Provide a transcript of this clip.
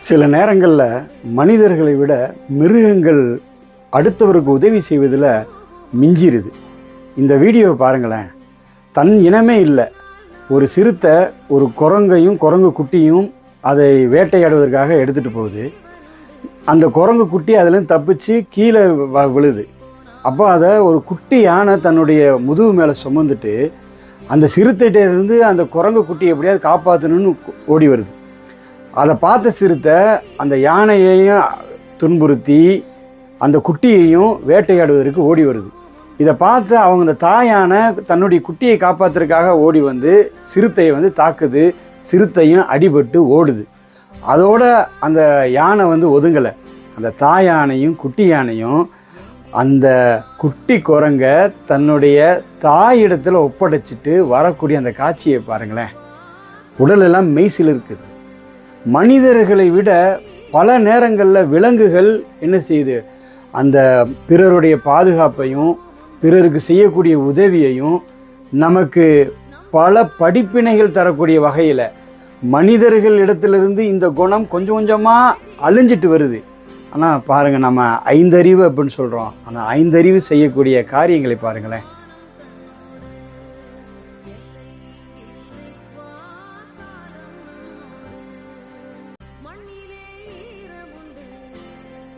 சில நேரங்களில் மனிதர்களை விட மிருகங்கள் அடுத்தவருக்கு உதவி செய்வதில் மிஞ்சிருது. இந்த வீடியோவை பாருங்களேன். தன் இனமே இல்லை. ஒரு சிறுத்தை ஒரு குரங்கையும் குரங்கு குட்டியும் அதை வேட்டையாடுவதற்காக எடுத்துகிட்டு போகுது. அந்த குரங்கு குட்டி அதுலேருந்து தப்பிச்சு கீழே வ- விழுது. அப்போ அதை ஒரு குட்டி யானை தன்னுடைய முதுகு மேலே சுமந்துட்டு அந்த சிறுத்தைகிட்டேருந்து அந்த குரங்கு குட்டி எப்படியாவது காப்பாற்றணும்னு ஓடி வருது. அதை பார்த்த சிறுத்தை அந்த யானையையும் துன்புறுத்தி அந்த குட்டியையும் வேட்டையாடுவதற்கு ஓடி வருது. இதை பார்த்து அவங்க அந்த தாயான தன்னுடைய குட்டியை காப்பாற்றுறதுக்காக ஓடி வந்து சிறுத்தையை வந்து தாக்குது. சிறுத்தையும் அடிபட்டு ஓடுது. அதோட அந்த யானை வந்து ஒதுங்கலை. அந்த தாய் யானையும் குட்டி யானையும் அந்த குட்டி குரங்க தன்னுடைய தாயிடத்தில் ஒப்படைச்சிட்டு வரக்கூடிய அந்த காட்சியை பாருங்களேன். உடலெல்லாம் மெய்சில் இருக்குது மனிதர்களை விட பல நேரங்களில் விலங்குகள் என்ன செய்யுது? அந்த பிறருடைய பாதுகாப்பையும் பிறருக்கு செய்யக்கூடிய உதவியையும் நமக்கு பல படிப்பினைகள் தரக்கூடிய வகையில் மனிதர்கள் இடத்துலேருந்து இந்த குணம் கொஞ்சம் கொஞ்சமாக அழிஞ்சிட்டு வருது. ஆனால் பாருங்கள் நம்ம ஐந்தறிவு அப்படின்னு சொல்கிறோம் ஆனால் ஐந்தறிவு செய்யக்கூடிய காரியங்களை பாருங்களேன்.